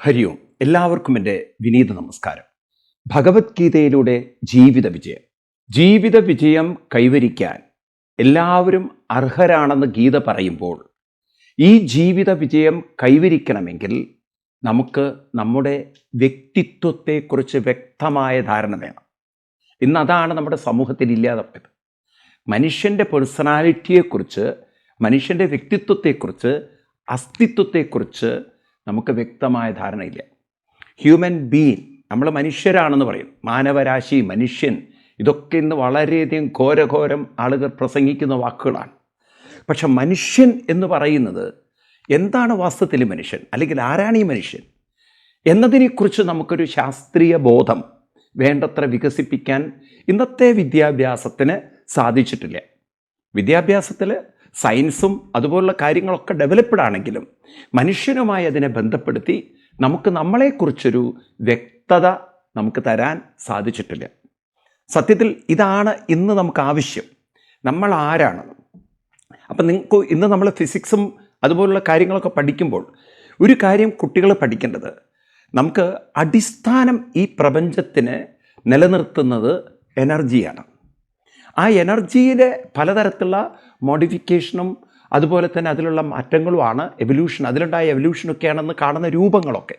ഹരി ഓം എല്ലാവർക്കും എന്റെ വിനീത നമസ്കാരം. ഭഗവത്ഗീതയിലൂടെ ജീവിത വിജയം. ജീവിത വിജയം കൈവരിക്കാൻ എല്ലാവരും അർഹരാണെന്ന് ഗീത പറയുമ്പോൾ ഈ ജീവിത വിജയം കൈവരിക്കണമെങ്കിൽ നമുക്ക് നമ്മുടെ വ്യക്തിത്വത്തെക്കുറിച്ച് വ്യക്തമായ ധാരണ വേണം. ഇന്ന് അതാണ് നമ്മുടെ സമൂഹത്തിൽ ഇല്ലാതെ പോയത് മനുഷ്യന്റെ പേഴ്സണാലിറ്റിയെക്കുറിച്ച് മനുഷ്യന്റെ വ്യക്തിത്വത്തെക്കുറിച്ച് അസ്തിത്വത്തെക്കുറിച്ച് നമുക്ക് വ്യക്തമായ ധാരണയില്ല. ഹ്യൂമൻ ബീൻ നമ്മൾ മനുഷ്യരാണെന്ന് പറയും. മാനവരാശി മനുഷ്യൻ ഇതൊക്കെ ഇന്ന് വളരെയധികം ഘോരഘോരം ആളുകൾ പ്രസംഗിക്കുന്ന വാക്കുകളാണ്. പക്ഷെ മനുഷ്യൻ എന്ന് പറയുന്നത് എന്താണ് വാസ്തവത്തിൽ മനുഷ്യൻ? അല്ലെങ്കിൽ ആരാണ് ഈ മനുഷ്യൻ? എന്നതിനെക്കുറിച്ച് നമുക്കൊരു ശാസ്ത്രീയ ബോധം വേണ്ടത്ര വികസിപ്പിക്കാൻ ഇന്നത്തെ വിദ്യാഭ്യാസത്തിന് സാധിച്ചിട്ടില്ല. വിദ്യാഭ്യാസത്തിൽ സയൻസും അതുപോലുള്ള കാര്യങ്ങളൊക്കെ ഡെവലപ്ഡ് ആണെങ്കിലും മനുഷ്യനുമായി അതിനെ ബന്ധപ്പെടുത്തി നമുക്ക് നമ്മളെക്കുറിച്ചൊരു വ്യക്തത നമുക്ക് തരാൻ സാധിച്ചിട്ടില്ല. സത്യത്തിൽ ഇതാണ് ഇന്ന് നമുക്ക് ആവശ്യം. നമ്മൾ ആരാണ്? അപ്പം നിങ്ങൾക്ക് ഇന്ന് നമ്മൾ ഫിസിക്സും അതുപോലുള്ള കാര്യങ്ങളൊക്കെ പഠിക്കുമ്പോൾ ഒരു കാര്യം കുട്ടികൾ പഠിക്കേണ്ടത് നമുക്ക് അടിസ്ഥാനം ഈ പ്രപഞ്ചത്തിന് നിലനിർത്തുന്നത് എനർജിയാണ് ആ എനർജിയിലെ പലതരത്തിലുള്ള മോഡിഫിക്കേഷനും അതുപോലെ തന്നെ അതിലുള്ള മാറ്റങ്ങളുമാണ് എവല്യൂഷൻ അതിലുണ്ടായ എവല്യൂഷനൊക്കെയാണെന്ന് കാണുന്ന രൂപങ്ങളൊക്കെ.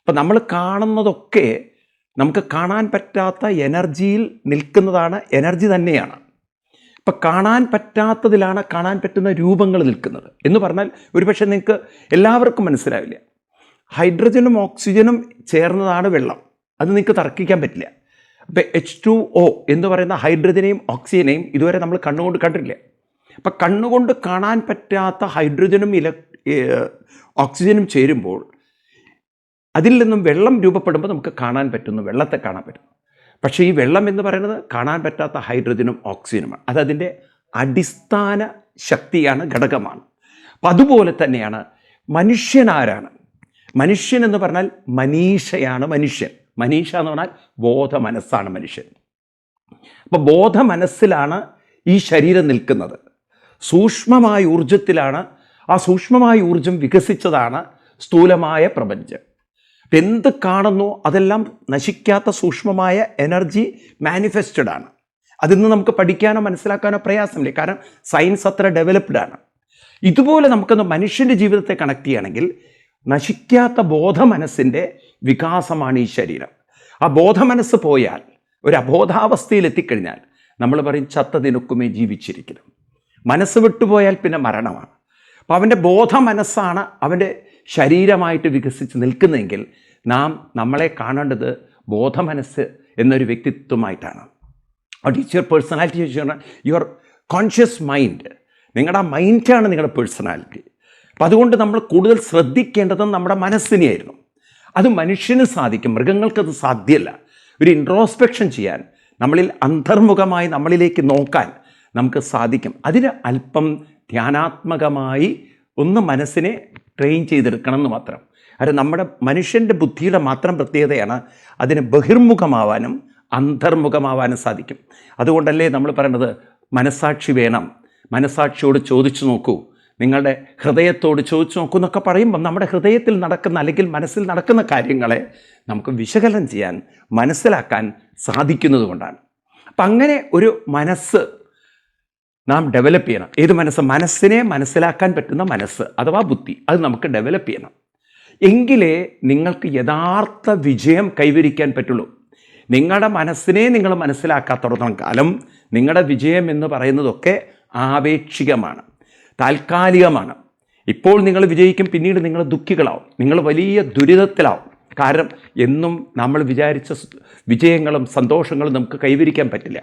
അപ്പം നമ്മൾ കാണുന്നതൊക്കെ നമുക്ക് കാണാൻ പറ്റാത്ത എനർജിയിൽ നിൽക്കുന്നതാണ് എനർജി തന്നെയാണ്. ഇപ്പം കാണാൻ പറ്റാത്തതിലാണ് കാണാൻ പറ്റുന്ന രൂപങ്ങൾ നിൽക്കുന്നത്. എന്ന് പറഞ്ഞാൽ ഒരുപക്ഷെ നിങ്ങൾക്ക് എല്ലാവർക്കും മനസ്സിലാവില്ല. ഹൈഡ്രജനും ഓക്സിജനും ചേർന്നതാണ് വെള്ളം. അത് നിങ്ങൾക്ക് തർക്കിക്കാൻ പറ്റില്ല. അപ്പം എച്ച് ടു ഒ എന്ന് പറയുന്ന ഹൈഡ്രജനെയും ഓക്സിജനെയും ഇതുവരെ നമ്മൾ കണ്ണുകൊണ്ട് കണ്ടിട്ടില്ല. അപ്പം കണ്ണുകൊണ്ട് കാണാൻ പറ്റാത്ത ഹൈഡ്രജനും ഇല ഓക്സിജനും ചേരുമ്പോൾ അതിൽ നിന്നും വെള്ളം രൂപപ്പെടുമ്പോൾ നമുക്ക് കാണാൻ പറ്റുന്നു വെള്ളത്തെ കാണാൻ പറ്റുന്നു. പക്ഷേ ഈ വെള്ളം എന്ന് പറയുന്നത് കാണാൻ പറ്റാത്ത ഹൈഡ്രജനും ഓക്സിജനുമാണ്. അതതിന്റെ അടിസ്ഥാന ശക്തിയാണ് ഘടകമാണ്. അപ്പം അതുപോലെ തന്നെയാണ് മനുഷ്യനാരാണ് മനുഷ്യൻ എന്ന് പറഞ്ഞാൽ മനീഷയാണ് മനുഷ്യൻ. മനീഷ എന്ന് പറഞ്ഞാൽ ബോധ മനസ്സാണ് മനുഷ്യൻ. അപ്പോൾ ബോധ മനസ്സിലാണ് ഈ ശരീരം നിൽക്കുന്നത്. സൂക്ഷ്മമായ ഊർജത്തിലാണ് ആ സൂക്ഷ്മമായ ഊർജം വികസിച്ചതാണ് സ്ഥൂലമായ പ്രപഞ്ചം. അപ്പം എന്ത് കാണുന്നു അതെല്ലാം നശിക്കാത്ത സൂക്ഷ്മമായ എനർജി മാനിഫെസ്റ്റഡ് ആണ്. അതിന്ന് നമുക്ക് പഠിക്കാനോ മനസ്സിലാക്കാനോ പ്രയാസമില്ല. കാരണം സയൻസ് അത്ര ഡെവലപ്ഡ് ആണ്. ഇതുപോലെ നമുക്കൊന്ന് മനുഷ്യന്റെ ജീവിതത്തെ കണക്ട് ചെയ്യുകയാണെങ്കിൽ നശിക്കാത്ത ബോധ മനസ്സിന്റെ വികാസമാണ് ഈ ശരീരം. ആ ബോധ മനസ്സ് പോയാൽ ഒരു അബോധാവസ്ഥയിൽ എത്തിക്കഴിഞ്ഞാൽ നമ്മൾ പറയും ചത്ത ദിനക്കുമേ ജീവിച്ചിരിക്കണം മനസ്സ് വിട്ടുപോയാൽ പിന്നെ മരണമാണ്. അപ്പോൾ അവന്റെ ബോധ മനസ്സാണ് അവന്റെ ശരീരമായിട്ട് വികസിച്ച് നിൽക്കുന്നതെങ്കിൽ നാം നമ്മളെ കാണേണ്ടത് ബോധമനസ്സ് എന്നൊരു വ്യക്തിത്വമായിട്ടാണ്. What is your personality your conscious mind നിങ്ങളുടെ ആ മൈൻഡാണ് നിങ്ങളുടെ പേഴ്സണാലിറ്റി അപ്പം അതുകൊണ്ട് നമ്മൾ കൂടുതൽ ശ്രദ്ധിക്കേണ്ടത് നമ്മുടെ മനസ്സിനെയായിരുന്നു. അത് മനുഷ്യന് സാധിക്കും മൃഗങ്ങൾക്കത് സാധ്യമല്ല ഒരു ഇൻട്രോസ്പെക്ഷൻ ചെയ്യാൻ നമ്മളിൽ അന്തർമുഖമായി നമ്മളിലേക്ക് നോക്കാൻ നമുക്ക് സാധിക്കും. അതിന് അല്പം ധ്യാനാത്മകമായി ഒന്ന് മനസ്സിനെ ട്രെയിൻ ചെയ്തെടുക്കണം എന്ന് മാത്രം. അത് നമ്മുടെ മനുഷ്യന്റെ ബുദ്ധിയുടെ മാത്രം പ്രത്യേകതയാണ്. അതിന് ബഹിർമുഖമാവാനും അന്തർമുഖമാവാനും സാധിക്കും. അതുകൊണ്ടല്ലേ നമ്മൾ പറയുന്നത് മനസാക്ഷി വേണം. മനസാക്ഷിയോട് ചോദിച്ചു നോക്കൂ. നിങ്ങളുടെ ഹൃദയത്തോട് ചോദിച്ചു നോക്കൂ എന്നൊക്കെ പറയുമ്പം നമ്മുടെ ഹൃദയത്തിൽ നടക്കുന്ന അല്ലെങ്കിൽ മനസ്സിൽ നടക്കുന്ന കാര്യങ്ങളെ നമുക്ക് വിശകലനം ചെയ്യാൻ മനസ്സിലാക്കാൻ സാധിക്കുന്നത് കൊണ്ടാണ് അപ്പം അങ്ങനെ ഒരു മനസ്സ് നാം ഡെവലപ്പ് ചെയ്യണം. ഏത് മനസ്സ്? മനസ്സിനെ മനസ്സിലാക്കാൻ പറ്റുന്ന മനസ്സ് അഥവാ ബുദ്ധി. അത് നമുക്ക് ഡെവലപ്പ് ചെയ്യണം. എങ്കിലേ നിങ്ങൾക്ക് യഥാർത്ഥ വിജയം കൈവരിക്കാൻ പറ്റുള്ളൂ. നിങ്ങളുടെ മനസ്സിനെ നിങ്ങൾ മനസ്സിലാക്കാത്തടത്തോളം കാലം നിങ്ങളുടെ വിജയം എന്ന് പറയുന്നതൊക്കെ ആപേക്ഷികമാണ്. താൽക്കാലികമാണ്. ഇപ്പോൾ നിങ്ങൾ വിജയിക്കും പിന്നീട് നിങ്ങൾ ദുഃഖികളാവും. നിങ്ങൾ വലിയ ദുരിതത്തിലാവും. കാരണം എന്നും നമ്മൾ വിചാരിച്ച വിജയങ്ങളും സന്തോഷങ്ങളും നമുക്ക് കൈവരിക്കാൻ പറ്റില്ല.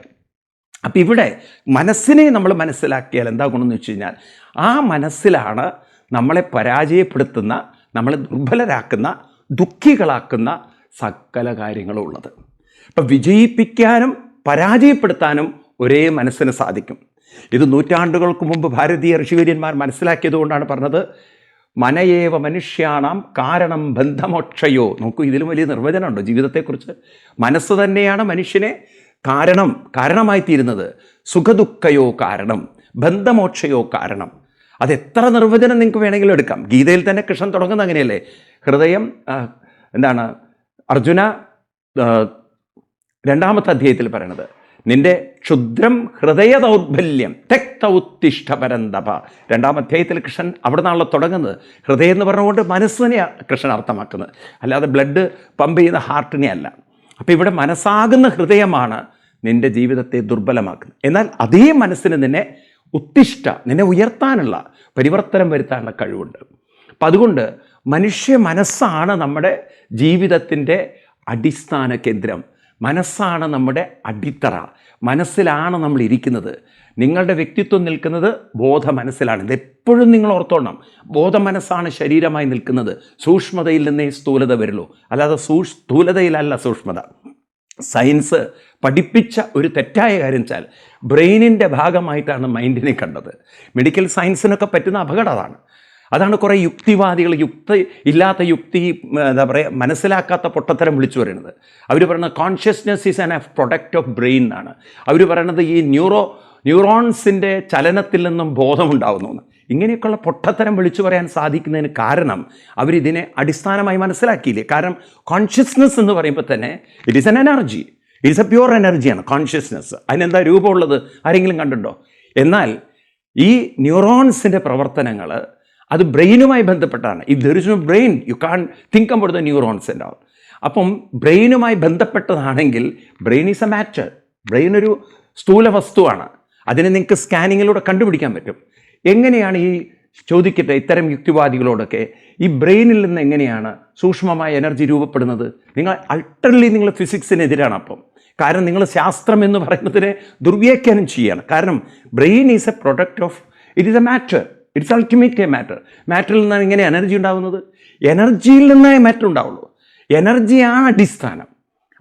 അപ്പം ഇവിടെ മനസ്സിനെ നമ്മൾ മനസ്സിലാക്കിയാൽ എന്താ ഗുണമെന്ന് വെച്ച് കഴിഞ്ഞാൽ ആ മനസ്സിലാണ് നമ്മളെ പരാജയപ്പെടുത്തുന്ന നമ്മളെ ദുർബലരാക്കുന്ന ദുഃഖികളാക്കുന്ന സകല കാര്യങ്ങളും ഉള്ളത്. അപ്പം വിജയിപ്പിക്കാനും പരാജയപ്പെടുത്താനും ഒരേ മനസ്സിന് സാധിക്കും. ഇത് നൂറ്റാണ്ടുകൾക്ക് മുമ്പ് ഭാരതീയ ഋഷിവര്യന്മാർ മനസ്സിലാക്കിയതുകൊണ്ടാണ് പറഞ്ഞത് മനയേവ മനുഷ്യാണാം കാരണം ബന്ധമോക്ഷയോ. നോക്കൂ ഇതിലും വലിയ നിർവചനമുണ്ടോ ജീവിതത്തെക്കുറിച്ച്. മനസ്സ് തന്നെയാണ് മനുഷ്യനെ കാരണം കാരണമായി തീരുന്നത് സുഖദുഃഖയോ കാരണം ബന്ധമോക്ഷയോ കാരണം. അതെത്ര നിർവചനം നിങ്ങൾക്ക് വേണമെങ്കിലും എടുക്കാം. ഗീതയിൽ തന്നെ കൃഷ്ണൻ തുടങ്ങുന്ന അങ്ങനെയല്ലേ? ഹൃദയം എന്താണ് അർജുന രണ്ടാമത്തെ അധ്യായത്തിൽ പറയണത് നിന്റെ ക്ഷുദ്രം ഹൃദയ ദൗർബല്യം തെക്തൗത്തിഷ്ഠ പരന്തപ. രണ്ടാം അധ്യായത്തിൽ കൃഷ്ണൻ അവിടെ നിന്നാണല്ലോ തുടങ്ങുന്നത്. ഹൃദയം എന്ന് പറഞ്ഞുകൊണ്ട് മനസ്സിനെയാണ് കൃഷ്ണൻ അർത്ഥമാക്കുന്നത്. അല്ലാതെ ബ്ലഡ് പമ്പ് ചെയ്യുന്ന ഹാർട്ടിനെ അല്ല അപ്പോൾ ഇവിടെ മനസ്സാകുന്ന ഹൃദയമാണ് നിന്റെ ജീവിതത്തെ ദുർബലമാക്കുന്നത്. എന്നാൽ അതേ മനസ്സിന് നിന്നെ ഉത്തിഷ്ഠ നിന്നെ ഉയർത്താനുള്ള പരിവർത്തനം വരുത്താനുള്ള കഴിവുണ്ട്. അപ്പം അതുകൊണ്ട് മനുഷ്യ മനസ്സാണ് നമ്മുടെ ജീവിതത്തിന്റെ അടിസ്ഥാന കേന്ദ്രം. മനസ്സാണ് നമ്മുടെ അടിത്തറ. മനസ്സിലാണ് നമ്മൾ ഇരിക്കുന്നത്. നിങ്ങളുടെ വ്യക്തിത്വം നിൽക്കുന്നത് ബോധ മനസ്സിലാണ് ഇതെപ്പോഴും നിങ്ങൾ ഓർത്തോണം. ബോധ മനസ്സാണ് ശരീരമായി നിൽക്കുന്നത്. സൂക്ഷ്മതയിൽ നിന്നേ സ്ഥൂലത വരുള്ളൂ. അല്ലാതെ സൂ സ്ഥൂലതയിലല്ല സൂക്ഷ്മത. സയൻസ് പഠിപ്പിച്ച ഒരു തെറ്റായ കാര്യം വെച്ചാൽ ബ്രെയിനിന്റെ ഭാഗമായിട്ടാണ് മൈൻഡിനെ കണ്ടത്. മെഡിക്കൽ സയൻസിനൊക്കെ പറ്റുന്ന അപകടം അതാണ് കുറേ യുക്തിവാദികൾ യുക്തി ഇല്ലാത്ത യുക്തി എന്താ പറയുക മനസ്സിലാക്കാത്ത പൊട്ടത്തരം വിളിച്ചു പറയുന്നത്. അവർ പറയുന്നത് consciousness is an a product of brain എന്നാണ്. അവർ പറയുന്നത് ഈ ന്യൂറോ ന്യൂറോൺസിന്റെ ചലനത്തിൽ നിന്നും ബോധമുണ്ടാകുന്നു. ഇങ്ങനെയൊക്കെയുള്ള പൊട്ടത്തരം വിളിച്ചു പറയാൻ സാധിക്കുന്നതിന് കാരണം അവരിതിനെ അടിസ്ഥാനമായി മനസ്സിലാക്കിയില്ലേ? കാരണം കോൺഷ്യസ്നെസ് എന്ന് പറയുമ്പോൾ തന്നെ it is an energy it is a pure എനർജിയാണ് കോൺഷ്യസ്നെസ് അതിനെന്താ രൂപമുള്ളത്? ആരെങ്കിലും കണ്ടുണ്ടോ എന്നാൽ ഈ ന്യൂറോൺസിന്റെ പ്രവർത്തനങ്ങൾ അത് ബ്രെയിനുമായി ബന്ധപ്പെട്ടാണ്. If there is no brain you can think about the neurons എന്റെ അപ്പം ബ്രെയിനുമായി ബന്ധപ്പെട്ടതാണെങ്കിൽ brain is a matter brain ഒരു സ്ഥൂല വസ്തുവാണ്. അതിനെ നിങ്ങൾക്ക് സ്കാനിങ്ങിലൂടെ കണ്ടുപിടിക്കാൻ പറ്റും. എങ്ങനെയാണ് ഈ ചോദിക്കട്ടെ ഇത്തരം യുക്തിവാദികളോടൊക്കെ ഈ ബ്രെയിനിൽ നിന്ന് എങ്ങനെയാണ് സൂക്ഷ്മമായ എനർജി രൂപപ്പെടുന്നത്? നിങ്ങൾ അൾട്ടർലി നിങ്ങൾ ഫിസിക്സിനെതിരാണ് അപ്പം. കാരണം നിങ്ങൾ ശാസ്ത്രം എന്ന് പറയുന്നതിനെ ദുർവ്യാഖ്യാനം ചെയ്യുകയാണ് കാരണം brain is a product of it is a matter it's ultimate a matter മാറ്ററിൽ നിന്നാണ് ഇങ്ങനെ എനർജി ഉണ്ടാകുന്നത് എനർജിയിൽ നിന്നേ മാറ്റർ ഉണ്ടാവുള്ളൂ. എനർജിയാണ് അടിസ്ഥാനം.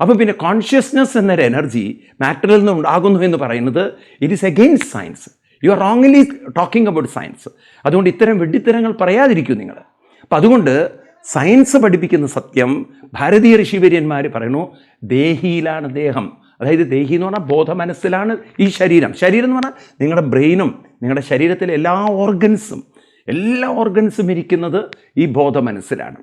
അപ്പോൾ പിന്നെ കോൺഷ്യസ്നെസ് എന്നൊരു എനർജി മാറ്ററിൽ നിന്ന് ഉണ്ടാകുന്നു എന്ന് പറയുന്നത് it is against science you are wrongly talking about science അതുകൊണ്ട് ഇത്തരം വെഡിത്തരങ്ങൾ പറയാതിരിക്കും നിങ്ങൾ. അപ്പം അതുകൊണ്ട് സയൻസ് പഠിപ്പിക്കുന്ന സത്യം ഭാരതീയ ഋഷിവര്യന്മാർ പറയുന്നു ദേഹിയിലാണ് ദേഹം. അതായത് ദേഹി എന്ന് പറഞ്ഞാൽ ബോധ മനസ്സിലാണ് ഈ ശരീരം. ശരീരം എന്ന് പറഞ്ഞാൽ നിങ്ങളുടെ ബ്രെയിനും നിങ്ങളുടെ ശരീരത്തിലെ എല്ലാ ഓർഗൻസും എല്ലാ ഓർഗൻസും ഇരിക്കുന്നത് ഈ ബോധ മനസ്സിലാണ്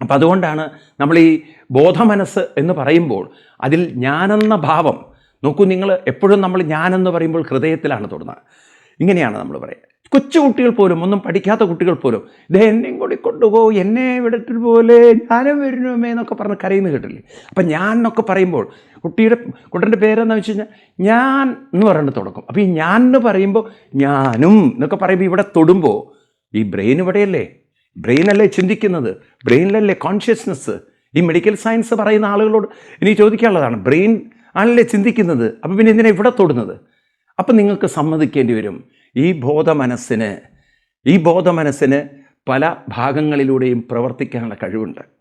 അപ്പം അതുകൊണ്ടാണ് നമ്മൾ ഈ ബോധമനസ്സ് എന്ന് പറയുമ്പോൾ അതിൽ ഞാനെന്ന ഭാവം നോക്കൂ നിങ്ങൾ എപ്പോഴും നമ്മൾ ഞാനെന്ന് പറയുമ്പോൾ ഹൃദയത്തിലാണ് തുടങ്ങുന്നത് ഇങ്ങനെയാണ് നമ്മൾ പറയുക. കൊച്ചു കുട്ടികൾ പോലും ഒന്നും പഠിക്കാത്ത കുട്ടികൾ പോലും ഇതേ എന്നെയും കൂടി കൊണ്ടുപോ എന്നെ വിടട്ടിൽ പോലെ ഞാനും വരണമേ എന്നൊക്കെ പറഞ്ഞ് കരയുന്ന കേട്ടില്ലേ? അപ്പം ഞാൻ എന്നൊക്കെ പറയുമ്പോൾ കുട്ടിയുടെ കുട്ടന്റെ പേരെന്ന് വെച്ച് കഴിഞ്ഞാൽ ഞാൻ എന്ന് പറയുന്നത് തുടക്കം. അപ്പോൾ ഈ ഞാൻ എന്ന് പറയുമ്പോൾ ഞാനും എന്നൊക്കെ പറയുമ്പോൾ ഇവിടെ തൊടുമ്പോൾ ഈ ബ്രെയിൻ ഇവിടെയല്ലേ? ബ്രെയിനല്ലേ ചിന്തിക്കുന്നത്? ബ്രെയിനിലല്ലേ കോൺഷ്യസ്നെസ് ഈ മെഡിക്കൽ സയൻസ് പറയുന്ന ആളുകളോട് ഇനി ചോദിക്കാനുള്ളതാണ് ബ്രെയിൻ ആണല്ലേ ചിന്തിക്കുന്നത്? അപ്പോൾ പിന്നെ എന്തിനാണ് ഇവിടെ തൊടുന്നത്? അപ്പം നിങ്ങൾക്ക് സമ്മതിക്കേണ്ടി വരും. ഈ ബോധമനസ്സിന് ഈ ബോധമനസ്സിന് പല ഭാഗങ്ങളിലൂടെയും പ്രവർത്തിക്കാനുള്ള കഴിവുണ്ട്.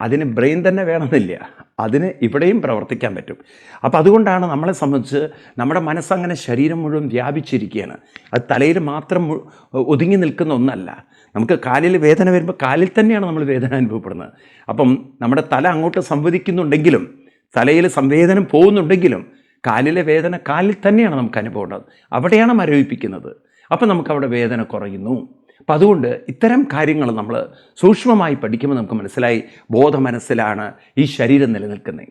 അതിന് ബ്രെയിൻ തന്നെ വേണമെന്നില്ല. അതിന് ഇവിടെയും പ്രവർത്തിക്കാൻ പറ്റും. അപ്പോൾ അതുകൊണ്ടാണ് നമ്മളെ സംബന്ധിച്ച് നമ്മുടെ മനസ്സങ്ങനെ ശരീരം മുഴുവൻ വ്യാപിച്ചിരിക്കുകയാണ്. അത് തലയിൽ മാത്രം ഒതുങ്ങി നിൽക്കുന്ന ഒന്നല്ല. നമുക്ക് കാലിൽ വേദന വരുമ്പോൾ കാലിൽ തന്നെയാണ് നമ്മൾ വേദന അനുഭവപ്പെടുന്നത്. അപ്പം നമ്മുടെ തല അങ്ങോട്ട് സംവദിക്കുന്നുണ്ടെങ്കിലും തലയിൽ സംവേദനം പോകുന്നുണ്ടെങ്കിലും കാലിലെ വേദന കാലിൽ തന്നെയാണ് നമുക്ക് അനുഭവമുള്ളത് അവിടെയാണ് മരവിപ്പിക്കുന്നത്. അപ്പം നമുക്കവിടെ വേദന കുറയുന്നു. അപ്പം അതുകൊണ്ട് ഇത്തരം കാര്യങ്ങൾ നമ്മൾ സൂക്ഷ്മമായി പഠിക്കുമ്പോൾ നമുക്ക് മനസ്സിലായി ബോധ മനസ്സിലാണ് ഈ ശരീരം നിലനിൽക്കുന്നത്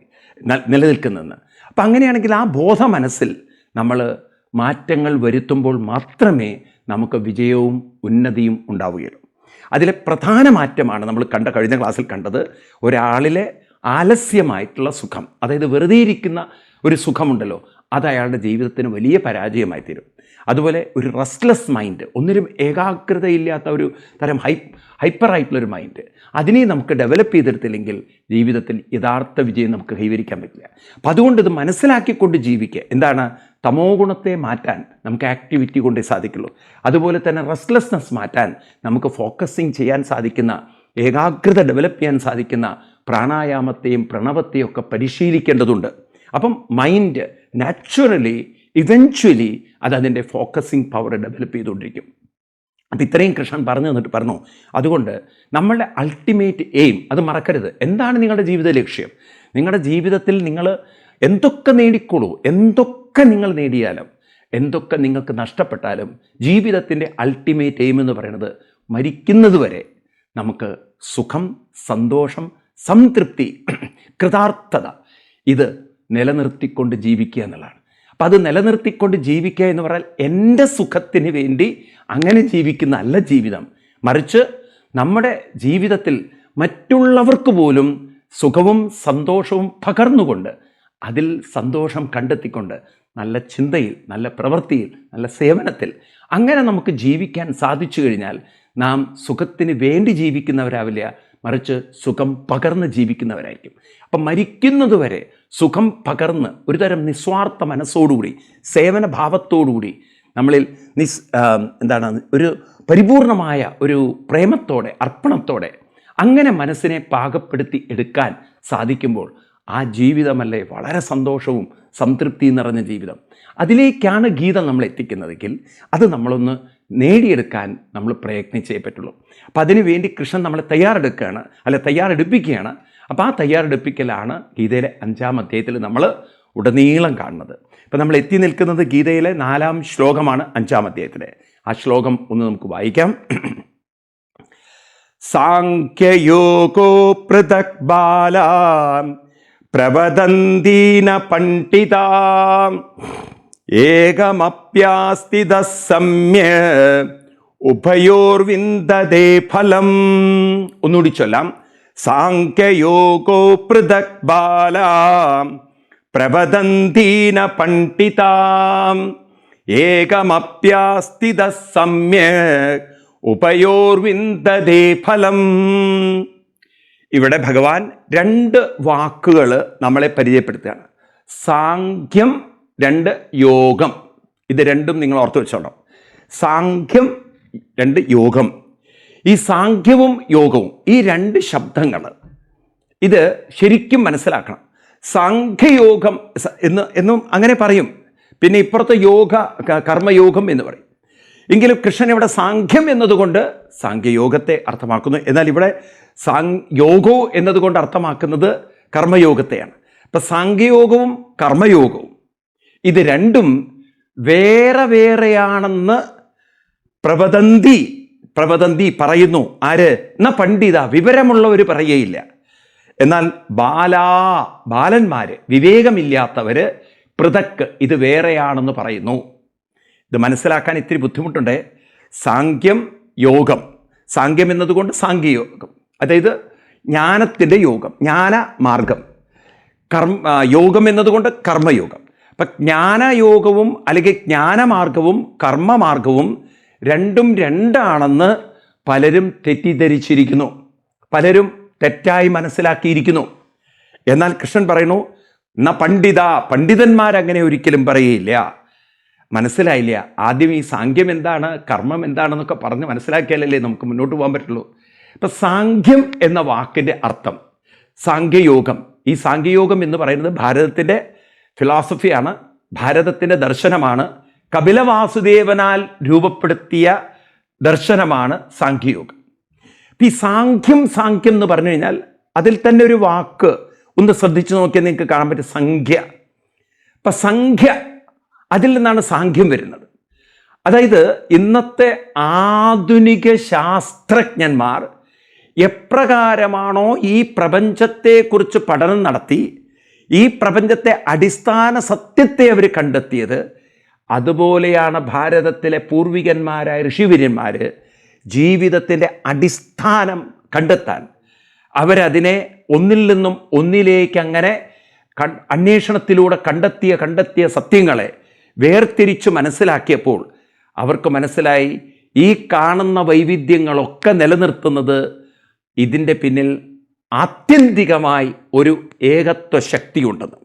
നിലനിൽക്കുന്നതെന്ന്. അപ്പം അങ്ങനെയാണെങ്കിൽ ആ ബോധ മനസ്സിൽ നമ്മൾ മാറ്റങ്ങൾ വരുത്തുമ്പോൾ മാത്രമേ നമുക്ക് വിജയവും ഉന്നതിയും ഉണ്ടാവുകയുള്ളൂ. അതിലെ പ്രധാന മാറ്റമാണ് നമ്മൾ കണ്ട കഴിഞ്ഞ ക്ലാസ്സിൽ കണ്ടത് ഒരാളിലെ ആലസ്യമായിട്ടുള്ള സുഖം. അതായത് വെറുതെ ഇരിക്കുന്ന ഒരു സുഖമുണ്ടല്ലോ അത് അയാളുടെ ജീവിതത്തിന് വലിയ പരാജയമായി തീരും അതുപോലെ ഒരു റെസ്റ്റ്ലെസ് മൈൻഡ് ഒന്നിലും ഏകാഗ്രതയില്ലാത്ത ഒരു തരം ഹൈ ഹൈപ്പർ ആയിട്ടുള്ളൊരു മൈൻഡ് അതിനെ നമുക്ക് ഡെവലപ്പ് ചെയ്തെടുത്തില്ലെങ്കിൽ ജീവിതത്തിൽ യഥാർത്ഥ വിജയം നമുക്ക് കൈവരിക്കാൻ പറ്റില്ല. അപ്പം അതുകൊണ്ട് ഇത് മനസ്സിലാക്കിക്കൊണ്ട് ജീവിക്കുക. എന്താണ്? തമോ ഗുണത്തെ മാറ്റാൻ നമുക്ക് ആക്ടിവിറ്റി കൊണ്ടേ സാധിക്കുള്ളൂ. അതുപോലെ തന്നെ റെസ്റ്റ്ലെസ്നെസ് മാറ്റാൻ നമുക്ക് ഫോക്കസിങ് ചെയ്യാൻ സാധിക്കുന്ന ഏകാഗ്രത ഡെവലപ്പ് ചെയ്യാൻ സാധിക്കുന്ന പ്രാണായാമത്തെയും പ്രണവത്തെയും ഒക്കെ പരിശീലിക്കേണ്ടതുണ്ട്. അപ്പം മൈൻഡ് നാച്ചുറലി ഇവൻച്വലി അത് അതിന്റെ ഫോക്കസിങ് പവർ ഡെവലപ്പ് ചെയ്തുകൊണ്ടിരിക്കും. അപ്പം ഇത്രയും കൃഷ്ണൻ പറഞ്ഞു തന്നിട്ട് പറഞ്ഞു അതുകൊണ്ട് നമ്മളുടെ അൾട്ടിമേറ്റ് എയിം അത് മറക്കരുത്. എന്താണ് നിങ്ങളുടെ ജീവിത ലക്ഷ്യം? നിങ്ങളുടെ ജീവിതത്തിൽ നിങ്ങൾ എന്തൊക്കെ നേടിക്കോളൂ എന്തൊക്കെ നിങ്ങൾ നേടിയാലും എന്തൊക്കെ നിങ്ങൾക്ക് നഷ്ടപ്പെട്ടാലും ജീവിതത്തിന്റെ അൾട്ടിമേറ്റ് എയിം എന്ന് പറയുന്നത് മരിക്കുന്നതുവരെ നമുക്ക് സുഖം സന്തോഷം സംതൃപ്തി കൃതാർത്ഥത ഇത് നിലനിർത്തിക്കൊണ്ട് ജീവിക്കുക എന്നുള്ളതാണ്. അപ്പം അത് നിലനിർത്തിക്കൊണ്ട് ജീവിക്കുക എന്ന് പറഞ്ഞാൽ എന്റെ സുഖത്തിന് വേണ്ടി അങ്ങനെ ജീവിക്കുന്ന അല്ല ജീവിതം. മറിച്ച് നമ്മുടെ ജീവിതത്തിൽ മറ്റുള്ളവർക്ക് പോലും സുഖവും സന്തോഷവും പകർന്നുകൊണ്ട് അതിൽ സന്തോഷം കണ്ടെത്തിക്കൊണ്ട് നല്ല ചിന്തയിൽ നല്ല പ്രവൃത്തിയിൽ നല്ല സേവനത്തിൽ അങ്ങനെ നമുക്ക് ജീവിക്കാൻ സാധിച്ചു കഴിഞ്ഞാൽ നാം സുഖത്തിന് വേണ്ടി ജീവിക്കുന്നവരാവില്ല. മറിച്ച് സുഖം പകർന്ന് ജീവിക്കുന്നവരായിരിക്കും. അപ്പം മരിക്കുന്നതുവരെ സുഖം പകർന്ന് ഒരുതരം നിസ്വാർത്ഥ മനസ്സോടുകൂടി സേവന ഭാവത്തോടുകൂടി നമ്മളിൽ നിസ് എന്താണ് ഒരു പരിപൂർണമായ ഒരു പ്രേമത്തോടെ അർപ്പണത്തോടെ അങ്ങനെ മനസ്സിനെ പാകപ്പെടുത്തി എടുക്കാൻ സാധിക്കുമ്പോൾ ആ ജീവിതമല്ലേ വളരെ സന്തോഷവും സംതൃപ്തി നിറഞ്ഞ ജീവിതം. അതിലേക്കാണ് ഗീത നമ്മൾ എത്തിക്കുന്നതെങ്കിൽ അത് നമ്മളൊന്ന് നേടിയെടുക്കാൻ നമ്മൾ പ്രയത്നിച്ചേ പറ്റുള്ളൂ അപ്പം അതിനു വേണ്ടി കൃഷ്ണൻ നമ്മളെ തയ്യാറെടുക്കുകയാണ് അല്ലെ തയ്യാറെടുപ്പിക്കുകയാണ്. അപ്പോൾ ആ തയ്യാറെടുപ്പിക്കലാണ് ഗീതയിലെ അഞ്ചാം അധ്യായത്തിൽ നമ്മൾ ഉടനീളം കാണുന്നത്. ഇപ്പം നമ്മൾ എത്തി നിൽക്കുന്നത് ഗീതയിലെ നാലാം ശ്ലോകമാണ് അഞ്ചാം അധ്യായത്തിലെ. ആ ശ്ലോകം ഒന്ന് നമുക്ക് വായിക്കാം. സാഖ്യയോഗോ പൃഥക് ബാലാം പ്രവദന്തീന പണ്ഡിതാ. ഏകമപ്യാസ്തിത സമ്യ. ഉഭയോർവിന്ദതേ ഫലം. ഒന്നുകൂടി ചൊല്ലാം. സാഖ്യയോഗോ പൃഥക് ബാല. പ്രവദന്തീന പണ്ഡിതാം. ഏകമപ്യാസ്തിത സമ്യ. ഉഭയോർവിന്ദതേ ഫലം. ഇവിടെ ഭഗവാൻ രണ്ട് വാക്കുകൾ നമ്മളെ പരിചയപ്പെടുത്തുകയാണ്. സാഖ്യം രണ്ട് യോഗം. ഇത് രണ്ടും നിങ്ങൾ ഓർത്തു വെച്ചോണം. സാഖ്യം രണ്ട് യോഗം. ഈ സാഖ്യവും യോഗവും ഈ രണ്ട് ശബ്ദങ്ങൾ ഇത് ശരിക്കും മനസ്സിലാക്കണം. സാഖ്യയോഗം എന്ന് എന്നും അങ്ങനെ പറയും. പിന്നെ ഇപ്പുറത്തെ യോഗ കർമ്മയോഗം എന്ന് പറയും. എങ്കിലും കൃഷ്ണൻ ഇവിടെ സാഖ്യം എന്നതുകൊണ്ട് സാഖ്യയോഗത്തെ അർത്ഥമാക്കുന്നു. എന്നാൽ ഇവിടെ സാങ് യോഗോ എന്നതുകൊണ്ട് അർത്ഥമാക്കുന്നത് കർമ്മയോഗത്തെയാണ്. അപ്പം സാഖ്യയോഗവും കർമ്മയോഗവും ഇത് രണ്ടും വേറെ വേറെയാണെന്ന് പ്രവതന്തി പ്രവതന്തി പറയുന്നു. ആര്? എന്ന പണ്ഡിത വിവരമുള്ളവർ പറയുകയില്ല. എന്നാൽ ബാലാ ബാലന്മാര് വിവേകമില്ലാത്തവര് പൃഥക്ക് ഇത് വേറെയാണെന്ന് പറയുന്നു. ഇത് മനസ്സിലാക്കാൻ ഇത്തിരി ബുദ്ധിമുട്ടുണ്ട്. സാങ്ക്യം യോഗം. സാങ്ക്യം എന്നതുകൊണ്ട് സാങ്ക്യയോഗം അതായത് ജ്ഞാനത്തിന്റെ യോഗം ജ്ഞാന മാർഗം കർമ്മ യോഗം എന്നതുകൊണ്ട് കർമ്മയോഗം. അപ്പം ജ്ഞാനയോഗവും അല്ലെങ്കിൽ ജ്ഞാനമാർഗവും കർമ്മമാർഗവും രണ്ടും രണ്ടാണെന്ന് പലരും തെറ്റിദ്ധരിച്ചിരിക്കുന്നു. പലരും തെറ്റായി മനസ്സിലാക്കിയിരിക്കുന്നു. എന്നാൽ കൃഷ്ണൻ പറയുന്നു ന പണ്ഡിത പണ്ഡിതന്മാരങ്ങനെ ഒരിക്കലും പറയില്ല. മനസ്സിലായില്ല. ആദ്യം ഈ സാങ്ക്യം എന്താണ് കർമ്മം എന്താണെന്നൊക്കെ പറഞ്ഞ് മനസ്സിലാക്കിയാലല്ലേ നമുക്ക് മുന്നോട്ട് പോകാൻ പറ്റുള്ളൂ. ഇപ്പം സാങ്ക്യം എന്ന വാക്കിന്റെ അർത്ഥം സാങ്ക്യയോഗം ഈ സാങ്ക്യയോഗം എന്ന് പറയുന്നത് ഭാരതത്തിന്റെ ഫിലോസഫിയാണ് ഭാരതത്തിന്റെ ദർശനമാണ് കപിലവാസുദേവനാൽ രൂപപ്പെടുത്തിയ ദർശനമാണ് സാഖ്യയോഗം. ഈ സാഖ്യം സാഖ്യം എന്ന് പറഞ്ഞു കഴിഞ്ഞാൽ അതിൽ തന്നെ ഒരു വാക്ക് ഒന്ന് ശ്രദ്ധിച്ചു നോക്കിയാൽ നിങ്ങൾക്ക് കാണാൻ പറ്റും സംഖ്യ. അപ്പം സംഖ്യ അതിൽ നിന്നാണ് സാഖ്യം വരുന്നത്. അതായത് ഇന്നത്തെ ആധുനിക ശാസ്ത്രജ്ഞന്മാർ എപ്രകാരമാണോ ഈ പ്രപഞ്ചത്തെക്കുറിച്ച് പഠനം നടത്തി ഈ പ്രപഞ്ചത്തെ അടിസ്ഥാന സത്യത്തെ അവർ കണ്ടെത്തിയത് അതുപോലെയാണ് ഭാരതത്തിലെ പൂർവികന്മാരായ ഋഷിവര്യന്മാർ ജീവിതത്തിന്റെ അടിസ്ഥാനം കണ്ടെത്താൻ. അവരതിനെ ഒന്നിൽ നിന്നും ഒന്നിലേക്ക് അങ്ങനെ അന്വേഷണത്തിലൂടെ കണ്ടെത്തിയ കണ്ടെത്തിയ സത്യങ്ങളെ വേർതിരിച്ച് മനസ്സിലാക്കിയപ്പോൾ അവർക്ക് മനസ്സിലായി ഈ കാണുന്ന വൈവിധ്യങ്ങളൊക്കെ നിലനിർത്തുന്നത് ഇതിന്റെ പിന്നിൽ ആത്യന്തികമായി ഒരു ഏകത്വ ശക്തിയുണ്ടെന്ന്.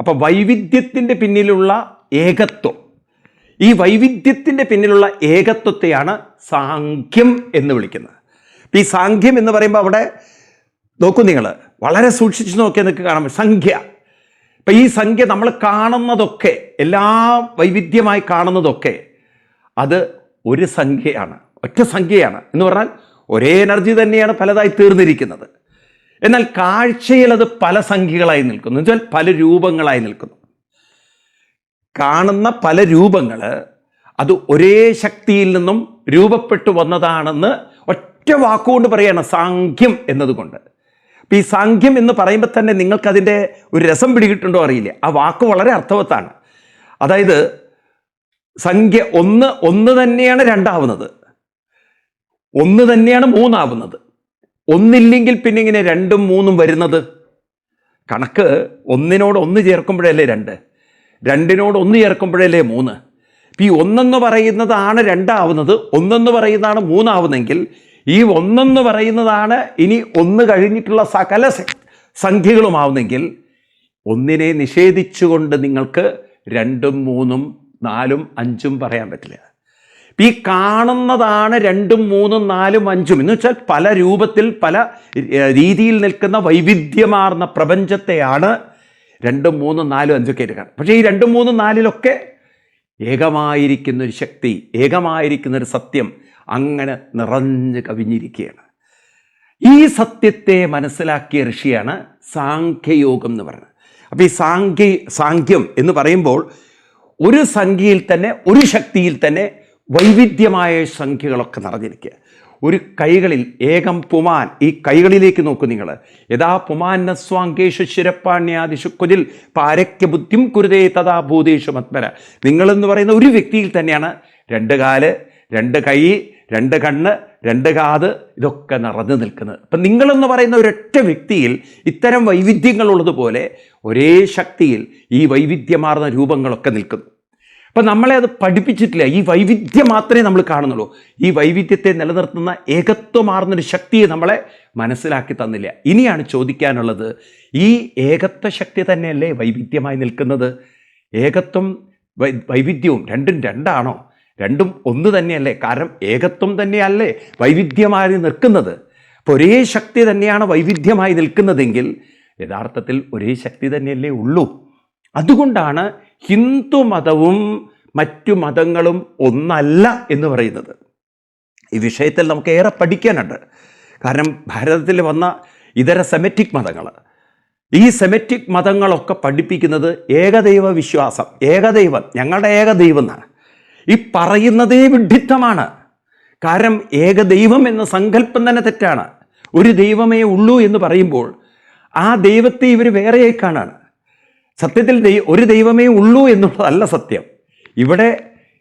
അപ്പം വൈവിധ്യത്തിന്റെ പിന്നിലുള്ള ഏകത്വം. ഈ വൈവിധ്യത്തിന്റെ പിന്നിലുള്ള ഏകത്വത്തെയാണ് സാഖ്യം എന്ന് വിളിക്കുന്നത്. ഈ സാഖ്യം എന്ന് പറയുമ്പോൾ അവിടെ നോക്കൂ നിങ്ങൾ വളരെ സൂക്ഷിച്ച് നോക്കിയാൽ നിങ്ങൾക്ക് കാണാൻ സംഖ്യ. ഇപ്പം ഈ സംഖ്യ നമ്മൾ കാണുന്നതൊക്കെ എല്ലാ വൈവിധ്യമായി കാണുന്നതൊക്കെ അത് ഒരു സംഖ്യയാണ് ഒറ്റ സംഖ്യയാണ് എന്ന് പറഞ്ഞാൽ ഒരേ എനർജി തന്നെയാണ് പലതായി തീർന്നിരിക്കുന്നത്. എന്നാൽ കാഴ്ചയിൽ അത് പല സംഖ്യകളായി നിൽക്കുന്നു. എന്ന് വെച്ചാൽ പല രൂപങ്ങളായി നിൽക്കുന്നു. കാണുന്ന പല രൂപങ്ങൾ അത് ഒരേ ശക്തിയിൽ നിന്നും രൂപപ്പെട്ടു വന്നതാണെന്ന് ഒറ്റ വാക്കുകൊണ്ട് പറയാണ് സാഖ്യം എന്നതുകൊണ്ട്. അപ്പം ഈ സാഖ്യം എന്ന് പറയുമ്പോൾ തന്നെ നിങ്ങൾക്കതിന്റെ ഒരു രസം പിടികിട്ടുണ്ടോ അറിയില്ല. ആ വാക്ക് വളരെ അർത്ഥവത്താണ്. അതായത് സംഖ്യ ഒന്ന് ഒന്ന് തന്നെയാണ് രണ്ടാവുന്നത്. ഒന്ന് തന്നെയാണ് മൂന്നാവുന്നത്. ഒന്നില്ലെങ്കിൽ പിന്നെ ഇങ്ങനെ രണ്ടും മൂന്നും വരുന്നത്? കണക്ക് ഒന്നിനോട് ഒന്ന് ചേർക്കുമ്പോഴല്ലേ രണ്ട്? രണ്ടിനോട് ഒന്ന് ചേർക്കുമ്പോഴല്ലേ മൂന്ന്? ഈ ഒന്നെന്ന് പറയുന്നതാണ് രണ്ടാവുന്നത്. ഒന്നെന്ന് പറയുന്നതാണ് മൂന്നാവുന്നെങ്കിൽ ഈ ഒന്നെന്ന് പറയുന്നതാണ് ഇനി ഒന്ന് കഴിഞ്ഞിട്ടുള്ള സകല സംഖ്യകളുമാവുന്നെങ്കിൽ ഒന്നിനെ നിഷേധിച്ചുകൊണ്ട് നിങ്ങൾക്ക് രണ്ടും മൂന്നും നാലും അഞ്ചും പറയാൻ പറ്റില്ല. ഈ കാണുന്നതാണ് രണ്ടും മൂന്നും നാലും അഞ്ചും. എന്ന് വെച്ചാൽ പല രൂപത്തിൽ പല രീതിയിൽ നിൽക്കുന്ന വൈവിധ്യമാർന്ന പ്രപഞ്ചത്തെയാണ് രണ്ടും മൂന്നും നാലും അഞ്ചൊക്കെ ആയിട്ട് പക്ഷേ ഈ രണ്ടും മൂന്നും നാലിലൊക്കെ ഏകമായിരിക്കുന്ന ഒരു ശക്തി ഏകമായിരിക്കുന്ന ഒരു സത്യം അങ്ങനെ നിറഞ്ഞു കവിഞ്ഞിരിക്കുകയാണ്. ഈ സത്യത്തെ മനസ്സിലാക്കിയ ഋഷിയാണ് സാഖ്യയോഗം എന്ന് പറയുന്നത്. അപ്പോൾ ഈ സാഖ്യ സാഖ്യം എന്ന് പറയുമ്പോൾ ഒരു സംഖ്യയിൽ തന്നെ ഒരു ശക്തിയിൽ തന്നെ വൈവിധ്യമായ സംഖ്യകളൊക്കെ നിറഞ്ഞിരിക്കുക. ഒരു കൈകളിൽ ഏകം പുമാൻ ഈ കൈകളിലേക്ക് നോക്കൂ നിങ്ങൾ യഥാ പുമാൻ സ്വാങ്കേഷു ശിരപ്പാണ്യാദിഷു കുതിൽ പാരക്യ ബുദ്ധിം കുരുതേ തഥാ ഭൂതേഷു മത്മര നിങ്ങളെന്ന് പറയുന്ന ഒരു വ്യക്തിയിൽ തന്നെയാണ് രണ്ട് കാൽ രണ്ട് കൈ രണ്ട് കണ്ണ് രണ്ട് കാത് ഇതൊക്കെ നിറഞ്ഞു നിൽക്കുന്നത്. അപ്പം നിങ്ങളെന്ന് പറയുന്ന ഒരൊറ്റ വ്യക്തിയിൽ ഇത്തരം വൈവിധ്യങ്ങളുള്ളതുപോലെ ഒരേ ശക്തിയിൽ ഈ വൈവിധ്യമാർന്ന രൂപങ്ങളൊക്കെ നിൽക്കുന്നു. അപ്പം നമ്മളെ അത് പഠിപ്പിച്ചിട്ടില്ല. ഈ വൈവിധ്യം മാത്രമേ നമ്മൾ കാണുന്നുള്ളൂ. ഈ വൈവിധ്യത്തെ നിലനിർത്തുന്ന ഏകത്വമാർന്നൊരു ശക്തിയെ നമ്മളെ മനസ്സിലാക്കി തന്നില്ല. ഇനിയാണ് ചോദിക്കാനുള്ളത് ഈ ഏകത്വ ശക്തി തന്നെയല്ലേ വൈവിധ്യമായി നിൽക്കുന്നത്? ഏകത്വം വൈവിധ്യവും രണ്ടും രണ്ടാണോ? രണ്ടും ഒന്ന് തന്നെയല്ലേ? കാരണം ഏകത്വം തന്നെയല്ലേ വൈവിധ്യമായി നിൽക്കുന്നത്. അപ്പോൾ ഒരേ ശക്തി തന്നെയാണ് വൈവിധ്യമായി നിൽക്കുന്നതെങ്കിൽ യഥാർത്ഥത്തിൽ ഒരേ ശക്തി തന്നെയല്ലേ ഉള്ളൂ. അതുകൊണ്ടാണ് ഹിന്ദു മതവും മറ്റു മതങ്ങളും ഒന്നല്ല എന്ന് പറയുന്നത്. ഈ വിഷയത്തിൽ നമുക്ക് ഏറെ പഠിക്കാനുണ്ട്. കാരണം ഭാരതത്തിൽ വന്ന ഇതര സെമറ്റിക് മതങ്ങൾ. ഈ സെമറ്റിക് മതങ്ങളൊക്കെ പഠിപ്പിക്കുന്നത് ഏകദൈവ വിശ്വാസം ഏകദൈവം ഞങ്ങളുടെ ഏകദൈവം എന്നാണ്. ഈ പറയുന്നതേ വിഡിത്തമാണ് കാരണം ഏകദൈവം എന്ന സങ്കല്പം തന്നെ തെറ്റാണ്. ഒരു ദൈവമേ ഉള്ളൂ എന്ന് പറയുമ്പോൾ ആ ദൈവത്തെ ഇവർ വേറെയായി കാണാണ്. സത്യത്തിൽ ഒരു ദൈവമേ ഉള്ളൂ എന്നുള്ളതല്ല സത്യം. ഇവിടെ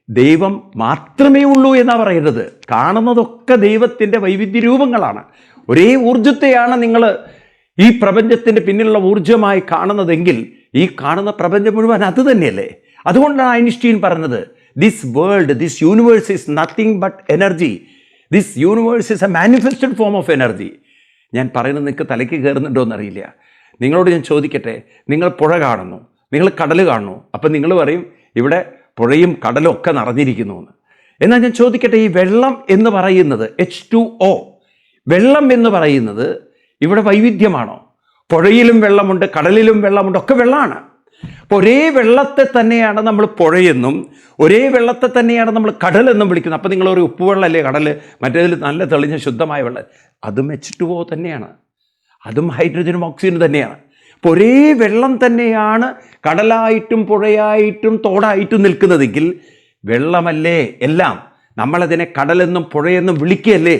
ദൈവം മാത്രമേ ഉള്ളൂ എന്നാണ് പറയുന്നത്. കാണുന്നതൊക്കെ ദൈവത്തിന്റെ വൈവിധ്യ രൂപങ്ങളാണ്. ഒരേ ഊർജത്തെയാണ് നിങ്ങൾ ഈ പ്രപഞ്ചത്തിന്റെ പിന്നിലുള്ള ഊർജമായി കാണുന്നതെങ്കിൽ ഈ കാണുന്ന പ്രപഞ്ചം മുഴുവൻ അത് തന്നെയല്ലേ? അതുകൊണ്ടാണ് ഐൻസ്റ്റീൻ പറഞ്ഞത് this world this universe is nothing but energy this universe is a manifested form of energy ഞാൻ പറയുന്നത് നിങ്ങൾക്ക് തലയ്ക്ക് കയറുന്നുണ്ടോ എന്നറിയില്ല. നിങ്ങളോട് ഞാൻ ചോദിക്കട്ടെ? നിങ്ങൾ പുഴ കാണുന്നു. നിങ്ങൾ കടൽ കാണുന്നു. അപ്പം നിങ്ങൾ പറയും ഇവിടെ പുഴയും കടലും ഒക്കെ നിറഞ്ഞിരിക്കുന്നു എന്ന് എന്നാൽ ഞാൻ ചോദിക്കട്ടെ ഈ വെള്ളം എന്ന് പറയുന്നത് എച്ച് ടു ഒ വെള്ളം എന്ന് പറയുന്നത് ഇവിടെ വൈവിധ്യമാണോ? പുഴയിലും വെള്ളമുണ്ട് കടലിലും വെള്ളമുണ്ട് ഒക്കെ വെള്ളമാണ്. അപ്പോൾ ഒരേ വെള്ളത്തെ തന്നെയാണ് നമ്മൾ പുഴയെന്നും ഒരേ വെള്ളത്തെ തന്നെയാണ് നമ്മൾ കടൽ എന്നും വിളിക്കുന്നത്. അപ്പോൾ നിങ്ങൾ ഒരു ഉപ്പുവെള്ളമല്ലേ കടൽ മറ്റേതിൽ നല്ല തെളിഞ്ഞ ശുദ്ധമായ വെള്ളം അതും എച്ച് ടു ഒ തന്നെയാണ്. അതും ഹൈഡ്രജനും ഓക്സിജനും തന്നെയാണ്. അപ്പോൾ ഒരേ വെള്ളം തന്നെയാണ് കടലായിട്ടും പുഴയായിട്ടും തോടായിട്ടും നിൽക്കുന്നതെങ്കിൽ വെള്ളമല്ലേ എല്ലാം? നമ്മളതിനെ കടലെന്നും പുഴയെന്നും വിളിക്കുകയല്ലേ?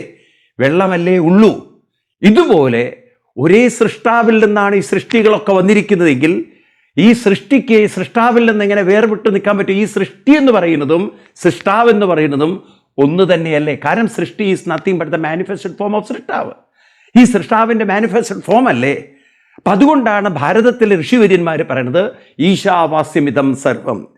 വെള്ളമല്ലേ ഉള്ളൂ. ഇതുപോലെ ഒരേ സൃഷ്ടാവിൽ നിന്നാണ് ഈ സൃഷ്ടികളൊക്കെ വന്നിരിക്കുന്നതെങ്കിൽ ഈ സൃഷ്ടിക്ക് ഈ സൃഷ്ടാവിൽ നിന്ന് എങ്ങനെ വേർവിട്ട് നിൽക്കാൻ പറ്റും? ഈ സൃഷ്ടി എന്ന് പറയുന്നതും സൃഷ്ടാവ് എന്ന് പറയുന്നതും ഒന്ന് തന്നെയല്ലേ? കാരണം സൃഷ്ടി is nothing but the manifested form of സൃഷ്ടാവ്. ഈ സൃഷ്ടാവിന്റെ മാനിഫെസ്റ്റഡ് ഫോം അല്ലേ? അപ്പം അതുകൊണ്ടാണ് ഭാരതത്തിലെ ഋഷിവര്യന്മാർ പറയുന്നത് ഈശാവാസ്യമിതം സർവം.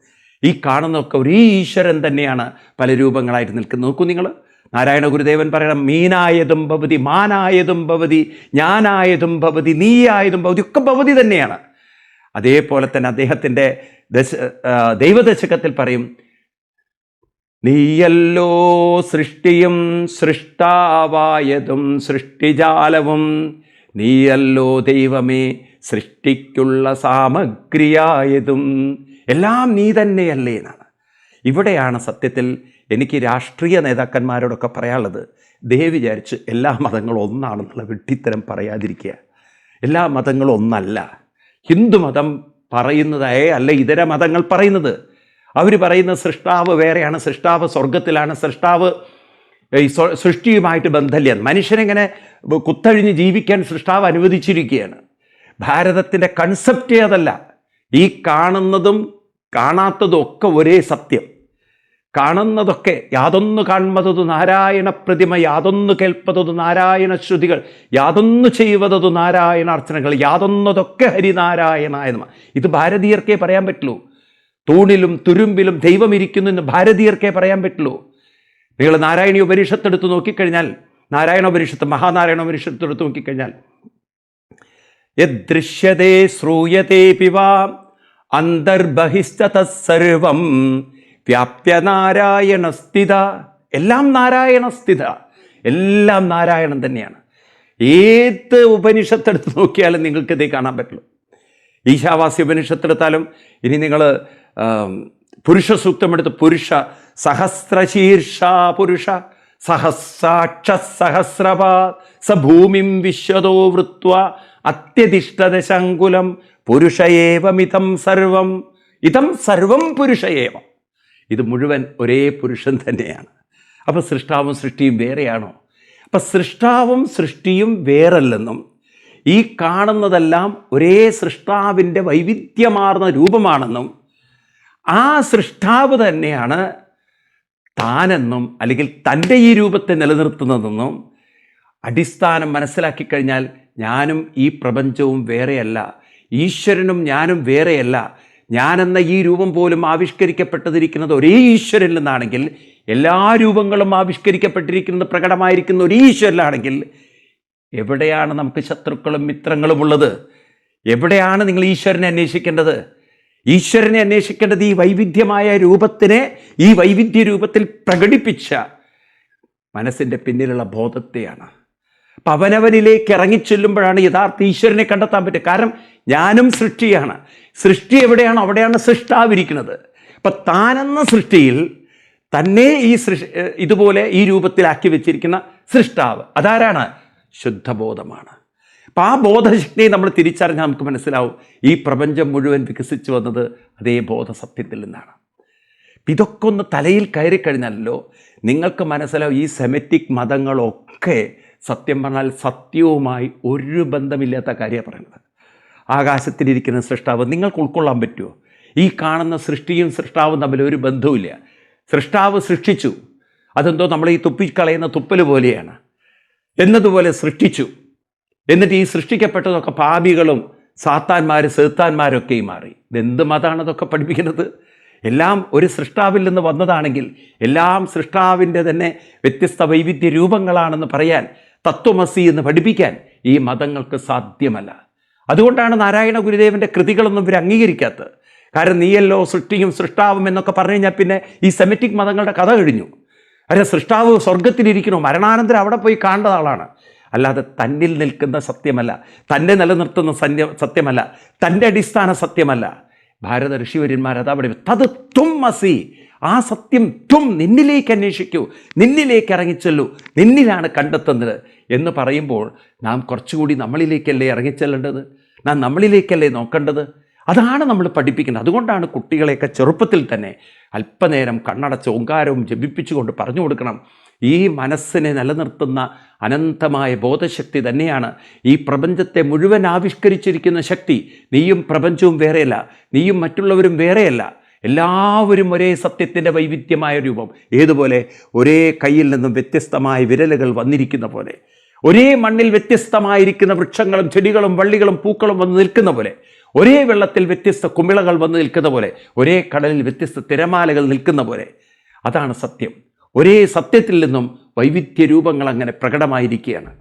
ഈ കാണുന്നതൊക്കെ ഒരേ ഈശ്വരൻ തന്നെയാണ് പല രൂപങ്ങളായിട്ട് നിൽക്കുന്നത്. നോക്കൂ നിങ്ങൾ നാരായണ ഗുരുദേവൻ പറയണം മീനായതും ഭവതി മാനായതും ഭവതി ഞാനായതും ഭവതി നീയായതും ഭവതി ഒക്കെ ഭവതി തന്നെയാണ്. അതേപോലെ തന്നെ അദ്ദേഹത്തിന്റെ ദശ ദൈവദശകത്തിൽ പറയും നീയല്ലോ സൃഷ്ടിയും സൃഷ്ടാവായതും സൃഷ്ടിജാലവും. നീയല്ലോ ദൈവമേ സൃഷ്ടിക്കുള്ള സാമഗ്രിയായതും. എല്ലാം നീ തന്നെയല്ലേ എന്നാണ്. ഇവിടെയാണ് സത്യത്തിൽ എനിക്ക് രാഷ്ട്രീയ നേതാക്കന്മാരോടൊക്കെ പറയാനുള്ളത്. ദേ വിചാരിച്ച് എല്ലാ മതങ്ങളും ഒന്നാണെന്നുള്ള വെട്ടിത്തരം പറയാതിരിക്കുക. എല്ലാ മതങ്ങളും ഒന്നല്ല. ഹിന്ദുമതം പറയുന്നതായ അല്ല ഇതര മതങ്ങൾ പറയുന്നത്. അവർ പറയുന്ന സൃഷ്ടാവ് വേറെയാണ് സൃഷ്ടാവ് സ്വർഗത്തിലാണ് സൃഷ്ടാവ് ഈ സൃഷ്ടിയുമായിട്ട് ബന്ധമില്ല. മനുഷ്യനെങ്ങനെ കുത്തഴിഞ്ഞ് ജീവിക്കാൻ സൃഷ്ടാവ് അനുവദിച്ചിരിക്കുകയാണ്. ഭാരതത്തിന്റെ കൺസെപ്റ്റ് അതല്ല. ഈ കാണുന്നതും കാണാത്തതും ഒക്കെ ഒരേ സത്യം. കാണുന്നതൊക്കെ യാതൊന്നു കാൺമതതു നാരായണ പ്രതിമ യാതൊന്നു കേൾപ്പതത് നാരായണ ശ്രുതികൾ യാതൊന്നു നാരായണ അർച്ചനകൾ യാതൊന്നതൊക്കെ ഹരിനാരായണ നമഃ ഇത് ഭാരതീയർക്കേ പറയാൻ പറ്റുള്ളൂ. തൂണിലും തുരുമ്പിലും ദൈവം ഇരിക്കുന്നു എന്ന് ഭാരതീയർക്കേ പറയാൻ പറ്റുള്ളൂ. നിങ്ങൾ നാരായണീ ഉപനിഷത്ത് എടുത്ത് നോക്കിക്കഴിഞ്ഞാൽ നാരായണ ഉപനിഷത്ത് മഹാനാരായണ ഉപനിഷത്ത് നോക്കിക്കഴിഞ്ഞാൽ യദൃശ്യതേ ശ്രൂയതേ പിവാ അന്തർബഹിസ്തസർവം വ്യാപ്യ നാരായണ സ്ഥിത. എല്ലാം നാരായണ സ്ഥിത. എല്ലാം നാരായണൻ തന്നെയാണ്. ഏത് ഉപനിഷത്തെടുത്ത് നോക്കിയാലും നിങ്ങൾക്ക് ഇതേ കാണാൻ പറ്റുള്ളൂ. ഈശാവാസി ഉപനിഷത്തെടുത്താലും ഇനി നിങ്ങൾ പുരുഷ സൂക്തമെടുത്ത് പുരുഷ സഹസ്രശീർഷ പുരുഷ സഹസ്രാക്ഷ സഹസ്രപാ സ ഭൂമിം വിശ്വതോ വൃത്വ അത്യതിഷ്ഠദശങ്കുലം പുരുഷയേവമിതം സർവം ഇതം സർവം പുരുഷയേവം ഇത് മുഴുവൻ ഒരേ പുരുഷൻ തന്നെയാണ്. അപ്പോൾ സൃഷ്ടാവും സൃഷ്ടിയും വേറെയാണോ? അപ്പം സൃഷ്ടാവും സൃഷ്ടിയും വേറല്ലെന്നും ഈ കാണുന്നതെല്ലാം ഒരേ സൃഷ്ടാവിന്റെ വൈവിധ്യമാർന്ന രൂപമാണെന്നും ആ സൃഷ്ടാവ് തന്നെയാണ് താനെന്നും അല്ലെങ്കിൽ തന്റെ ഈ രൂപത്തെ നിലനിർത്തുന്നതെന്നും അടിസ്ഥാനം മനസ്സിലാക്കി കഴിഞ്ഞാൽ ഞാനും ഈ പ്രപഞ്ചവും വേറെയല്ല ഈശ്വരനും ഞാനും വേറെയല്ല. ഞാനെന്ന ഈ രൂപം പോലും ആവിഷ്കരിക്കപ്പെട്ടതിരിക്കുന്നത് ഒരേ ഈശ്വരനിൽ നിന്നാണെങ്കിൽ എല്ലാ രൂപങ്ങളും ആവിഷ്കരിക്കപ്പെട്ടിരിക്കുന്നത് പ്രകടമായിരിക്കുന്ന ഒരേ ഈശ്വരനാണെങ്കിൽ എവിടെയാണ് നമുക്ക് ശത്രുക്കളും മിത്രങ്ങളും ഉള്ളത് എവിടെയാണ് നിങ്ങൾ ഈശ്വരനെ അന്വേഷിക്കേണ്ടത്? ഈശ്വരനെ അന്വേഷിക്കേണ്ടത് ഈ വൈവിധ്യമായ രൂപത്തിനെ ഈ വൈവിധ്യ രൂപത്തിൽ പ്രകടിപ്പിച്ച മനസ്സിന്റെ പിന്നിലുള്ള ബോധത്തെയാണ്. അപ്പം അവനവനിലേക്ക് ഇറങ്ങിച്ചെല്ലുമ്പോഴാണ് യഥാർത്ഥ ഈശ്വരനെ കണ്ടെത്താൻ പറ്റുക. കാരണം ഞാനും സൃഷ്ടിയാണ്. സൃഷ്ടി എവിടെയാണ് അവിടെയാണ് സൃഷ്ടാവിരിക്കുന്നത്. അപ്പം താനെന്ന സൃഷ്ടിയിൽ തന്നെ ഈ സൃഷ് ഇതുപോലെ ഈ രൂപത്തിലാക്കി വെച്ചിരിക്കുന്ന സൃഷ്ടാവ് അതാരാണ്? ശുദ്ധബോധമാണ്. അപ്പം ആ ബോധശക്തിയെ നമ്മൾ തിരിച്ചറിഞ്ഞാൽ നമുക്ക് മനസ്സിലാവും. ഈ പ്രപഞ്ചം മുഴുവൻ വികസിച്ചു വന്നത് അതേ ബോധസത്യത്തിൽ നിന്നാണ്. ഇതൊക്കെ ഒന്ന് തലയിൽ കയറി കഴിഞ്ഞാലല്ലോ നിങ്ങൾക്ക് മനസ്സിലാവും ഈ സെമറ്റിക് മതങ്ങളൊക്കെ സത്യം പറഞ്ഞാൽ സത്യവുമായി ഒരു ബന്ധമില്ലാത്ത കാര്യമാണ് പറയുന്നത്. ആകാശത്തിലിരിക്കുന്ന സൃഷ്ടാവ് നിങ്ങൾക്ക് ഉൾക്കൊള്ളാൻ പറ്റുമോ? ഈ കാണുന്ന സൃഷ്ടിയും സൃഷ്ടാവും തമ്മിൽ ഒരു ബന്ധവുമില്ല. സൃഷ്ടാവ് സൃഷ്ടിച്ചു. അതെന്തോ നമ്മൾ ഈ തുപ്പിക്കളയുന്ന തുപ്പൽ പോലെയാണ്. എന്നതുപോലെ സൃഷ്ടിച്ചു. എന്നിട്ട് ഈ സൃഷ്ടിക്കപ്പെട്ടതൊക്കെ പാപികളും സാത്താന്മാർ സേത്താന്മാരൊക്കെയും മാറി. ഇതെന്ത് മതമാണ് അതൊക്കെ പഠിപ്പിക്കുന്നത്. എല്ലാം ഒരു സൃഷ്ടാവിൽ നിന്ന് വന്നതാണെങ്കിൽ എല്ലാം സൃഷ്ടാവിന്റെ തന്നെ വ്യത്യസ്ത വൈവിധ്യ രൂപങ്ങളാണെന്ന് പറയാൻ തത്വമസി എന്ന് പഠിപ്പിക്കാൻ ഈ മതങ്ങൾക്ക് സാധ്യമല്ല. അതുകൊണ്ടാണ് നാരായണ ഗുരുദേവന്റെ കൃതികളൊന്നും ഇവർ അംഗീകരിക്കാത്തത്. കാരണം നീയല്ലോ സൃഷ്ടിയും സൃഷ്ടാവും എന്നൊക്കെ പറഞ്ഞു കഴിഞ്ഞാൽ പിന്നെ ഈ സെമറ്റിക് മതങ്ങളുടെ കഥ കഴിഞ്ഞു. അല്ല സൃഷ്ടാവ് സ്വർഗത്തിലിരിക്കണോ മരണാനന്തരം അവിടെ പോയി കാണേണ്ട ആളാണ്. അല്ലാതെ തന്നിൽ നിൽക്കുന്ന സത്യമല്ല. തന്നെ നിലനിർത്തുന്ന സത്യ സത്യമല്ല. തന്റെ അടിസ്ഥാന സത്യമല്ല. ഭാരത ഋഷിവര്യന്മാർ അതാ അതവിടെ തത് തും അസി. ആ സത്യം തും നിന്നിലേക്ക് അന്വേഷിക്കൂ. നിന്നിലേക്ക് ഇറങ്ങിച്ചെല്ലൂ. നിന്നിലാണ് കണ്ടെത്തുന്നത്. എന്ന് പറയുമ്പോൾ നാം കുറച്ചുകൂടി നമ്മളിലേക്കല്ലേ ഇറങ്ങിച്ചെല്ലേണ്ടത്? നാം നമ്മളിലേക്കല്ലേ നോക്കേണ്ടത്? അതാണ് നമ്മൾ പഠിപ്പിക്കുന്നത്. അതുകൊണ്ടാണ് കുട്ടികളെയൊക്കെ ചെറുപ്പത്തിൽ തന്നെ അല്പനേരം കണ്ണടച്ച് ഓങ്കാരവും ജപിപ്പിച്ചുകൊണ്ട് പറഞ്ഞു കൊടുക്കണം. ഈ മനസ്സിനെ നിലനിർത്തുന്ന അനന്തമായ ബോധശക്തി തന്നെയാണ് ഈ പ്രപഞ്ചത്തെ മുഴുവൻ ആവിഷ്കരിച്ചിരിക്കുന്ന ശക്തി. നീയും പ്രപഞ്ചവും വേറെയല്ല നീയും മറ്റുള്ളവരും വേറെയല്ല. എല്ലാവരും ഒരേ സത്യത്തിന്റെ വൈവിധ്യമായ രൂപം. ഏതുപോലെ? ഒരേ കയ്യിൽ നിന്നും വ്യത്യസ്തമായ വിരലുകൾ വന്നിരിക്കുന്ന പോലെ. ഒരേ മണ്ണിൽ വ്യത്യസ്തമായിരിക്കുന്ന വൃക്ഷങ്ങളും ചെടികളും വള്ളികളും പൂക്കളും വന്ന് നിൽക്കുന്ന പോലെ. ഒരേ വെള്ളത്തിൽ വ്യത്യസ്ത കുമിളകൾ വന്ന് നിൽക്കുന്ന പോലെ. ഒരേ കടലിൽ വ്യത്യസ്ത തിരമാലകൾ നിൽക്കുന്ന പോലെ. അതാണ് സത്യം. ഒരേ സത്യത്തിൽ നിന്നും വൈവിധ്യ രൂപങ്ങൾ അങ്ങനെ പ്രകടമായിരിക്കുകയാണ്.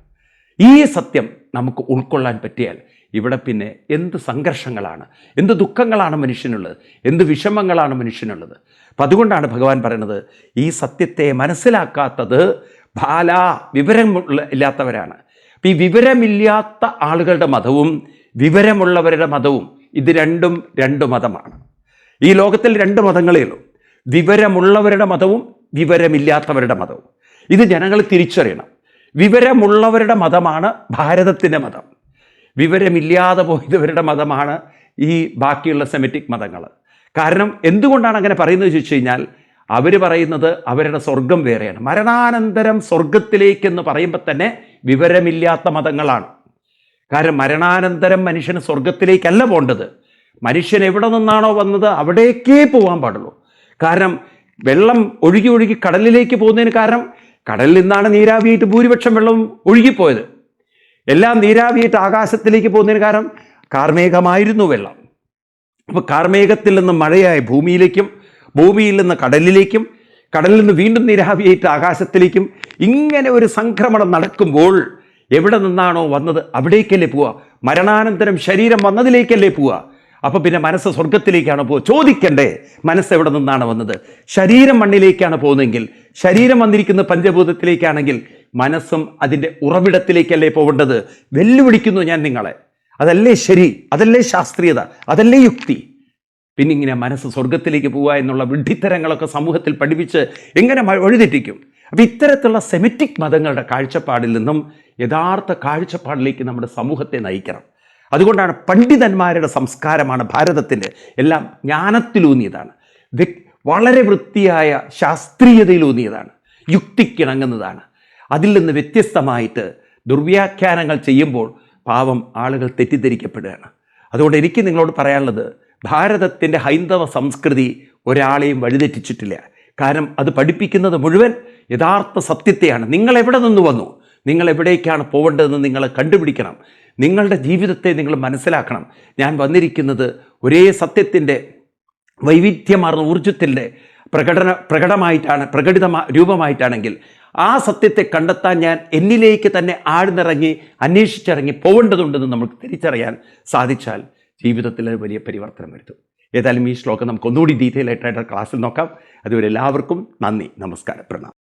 ഈ സത്യം നമുക്ക് ഉൾക്കൊള്ളാൻ പറ്റിയാൽ ഇവിടെ പിന്നെ എന്ത് സംഘർഷങ്ങളാണ് എന്ത് ദുഃഖങ്ങളാണ് മനുഷ്യനുള്ളത് എന്ത് വിഷമങ്ങളാണ് മനുഷ്യനുള്ളത്. അപ്പം അതുകൊണ്ടാണ് ഭഗവാൻ പറയുന്നത് ഈ സത്യത്തെ മനസ്സിലാക്കാത്തത് ബാല വിവരമുള്ള ഇല്ലാത്തവരാണ്. അപ്പം ഈ വിവരമില്ലാത്ത ആളുകളുടെ മതവും വിവരമുള്ളവരുടെ മതവും ഇത് രണ്ടും രണ്ട് മതമാണ്. ഈ ലോകത്തിൽ രണ്ട് മതങ്ങളേ ഉള്ളൂ. വിവരമുള്ളവരുടെ മതവും വിവരമില്ലാത്തവരുടെ മതവും. ഇത് ജനങ്ങൾ തിരിച്ചറിയണം. വിവരമുള്ളവരുടെ മതമാണ് ഭാരതത്തിന്റെ മതം. വിവരമില്ലാതെ പോയവരുടെ മതമാണ് ഈ ബാക്കിയുള്ള സെമിറ്റിക് മതങ്ങൾ. കാരണം എന്തുകൊണ്ടാണ് അങ്ങനെ പറയുന്നത് ചോദിച്ചു കഴിഞ്ഞാൽ അവർ പറയുന്നത് അവരുടെ സ്വർഗം വേറെയാണ്. മരണാനന്തരം സ്വർഗത്തിലേക്കെന്ന് പറയുമ്പോൾ തന്നെ വിവരമില്ലാത്ത മതങ്ങളാണ്. കാരണം മരണാനന്തരം മനുഷ്യന് സ്വർഗത്തിലേക്കല്ല പോകേണ്ടത്. മനുഷ്യൻ എവിടെ നിന്നാണോ വന്നത് അവിടേക്കേ പോകാൻ പാടുള്ളൂ. കാരണം വെള്ളം ഒഴുകി ഒഴുകി കടലിലേക്ക് പോകുന്നതിന് കാരണം കടലിൽ നിന്നാണ് നീരാവിയായിട്ട് ഭൂരിപക്ഷം വെള്ളവും ഒഴുകിപ്പോയത്. എല്ലാം നീരാവിയായിട്ട് ആകാശത്തിലേക്ക് പോകുന്നതിന് കാരണം കാർമേഘമായിരുന്നു വെള്ളം. അപ്പോൾ കാർമേഘത്തിൽ നിന്ന് മഴയായി ഭൂമിയിലേക്കും ഭൂമിയിൽ നിന്ന് കടലിലേക്കും കടലിൽ നിന്ന് വീണ്ടും നീരാവിയായിട്ട് ആകാശത്തിലേക്കും ഇങ്ങനെ ഒരു സംക്രമണം നടക്കുമ്പോൾ എവിടെ നിന്നാണോ വന്നത്? അവിടേക്കല്ലേ പോവുക. മരണാനന്തരം ശരീരം വന്നതിലേക്കല്ലേ പോവുക. അപ്പോൾ പിന്നെ മനസ്സ് സ്വർഗത്തിലേക്കാണ് പോ ചോദിക്കണ്ടേ മനസ്സ് എവിടെ നിന്നാണ് വന്നത്? ശരീരം മണ്ണിലേക്കാണ് പോകുന്നതെങ്കിൽ ശരീരം വന്നിരിക്കുന്ന പഞ്ചഭൂതത്തിലേക്കാണെങ്കിൽ മനസ്സും അതിന്റെ ഉറവിടത്തിലേക്കല്ലേ പോകേണ്ടത്? വെല്ലുവിളിക്കുന്നു ഞാൻ നിങ്ങളെ. അതല്ലേ ശരി അതല്ലേ ശാസ്ത്രീയത അതല്ലേ യുക്തി. പിന്നെ ഇങ്ങനെ മനസ്സ് സ്വർഗത്തിലേക്ക് പോവുക എന്നുള്ള വിഡ്ഢിത്തരങ്ങളൊക്കെ സമൂഹത്തിൽ പഠിപ്പിച്ച് എങ്ങനെ വഴിതെറ്റിക്കും? അപ്പം ഇത്തരത്തിലുള്ള സെമിറ്റിക് മതങ്ങളുടെ കാഴ്ചപ്പാടിൽ നിന്നും യഥാർത്ഥ കാഴ്ചപ്പാടിലേക്ക് നമ്മുടെ സമൂഹത്തെ നയിക്കണം. അതുകൊണ്ടാണ് പണ്ഡിതന്മാരുടെ സംസ്കാരമാണ് ഭാരതത്തിന്റെ എല്ലാം ജ്ഞാനത്തിലൂന്നിയതാണ്. വളരെ വൃത്തിയായ ശാസ്ത്രീയതയിലൂന്നിയതാണ്. യുക്തിക്കിണങ്ങുന്നതാണ്. അതിൽ നിന്ന് വ്യത്യസ്തമായിട്ട് ദുർവ്യാഖ്യാനങ്ങൾ ചെയ്യുമ്പോൾ പാവം ആളുകൾ തെറ്റിദ്ധരിക്കപ്പെടുകയാണ്. അതുകൊണ്ട് എനിക്ക് നിങ്ങളോട് പറയാനുള്ളത് ഭാരതത്തിന്റെ ഹൈന്ദവ സംസ്കൃതി ഒരാളെയും വഴിതെറ്റിച്ചിട്ടില്ല. കാരണം അത് പഠിപ്പിക്കുന്നത് മുഴുവൻ യഥാർത്ഥ സത്യത്തെയാണ്. നിങ്ങൾ എവിടെ നിന്ന് വന്നു? നിങ്ങൾ എവിടേക്കാണ് പോകേണ്ടതെന്ന് നിങ്ങൾ കണ്ടുപിടിക്കണം. നിങ്ങളുടെ ജീവിതത്തെ നിങ്ങൾ മനസ്സിലാക്കണം. ഞാൻ വന്നിരിക്കുന്നത് ഒരേ സത്യത്തിന്റെ വൈവിധ്യമാർന്ന ഊർജത്തിന്റെ പ്രകടന പ്രകടമായിട്ടാണ് പ്രകടിതമാ രൂപമായിട്ടാണെങ്കിൽ ആ സത്യത്തെ കണ്ടെത്താൻ ഞാൻ എന്നിലേക്ക് തന്നെ ആഴ്ന്നിറങ്ങി അന്വേഷിച്ചിറങ്ങി പോകേണ്ടതുണ്ടെന്ന് നമുക്ക് തിരിച്ചറിയാൻ സാധിച്ചാൽ ജീവിതത്തിൽ വലിയ പരിവർത്തനം വരുത്തും. ഏതായാലും ഈ ശ്ലോകം നമുക്ക് ഒന്നുകൂടി ഡീറ്റെയിൽ ആയിട്ട് ക്ലാസ്സിൽ നോക്കാം. അതുവരെ എല്ലാവർക്കും നന്ദി നമസ്കാരം പ്രണാം